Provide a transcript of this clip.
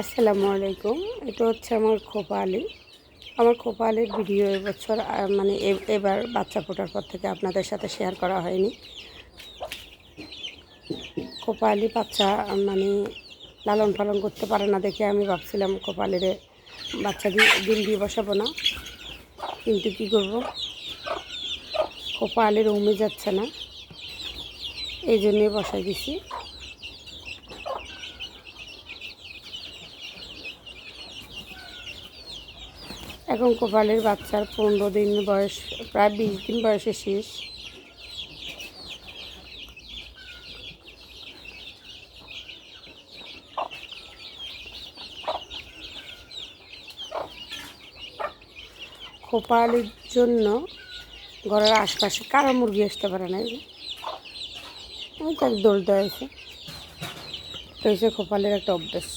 আসসালামু আলাইকুম। এটা হচ্ছে আমার খোপা আমার খোপা আলীর ভিডিও এবছর মানে এবার বাচ্চা ফোটার পর থেকে আপনাদের সাথে শেয়ার করা হয়নি। খোপা বাচ্চা মানে লালন পালন করতে পারে না দেখে আমি ভাবছিলাম খোপা আলীরে বাচ্চা ডিম দিয়ে বসাবো না। কিন্তু কী করব? খোপা উমে যাচ্ছে না। এই জন্যই বসাই দিছি। এখন কোপালের বাচ্চার পনেরো দিন বয়স, প্রায় বিশ দিন বয়সে শেষ। কোপালির জন্য ঘরের আশপাশে কারও মুরগি আসতে পারে না তার দৌড় দেওয়া হয়েছে। তো হচ্ছে খোপালের একটা অভ্যাস।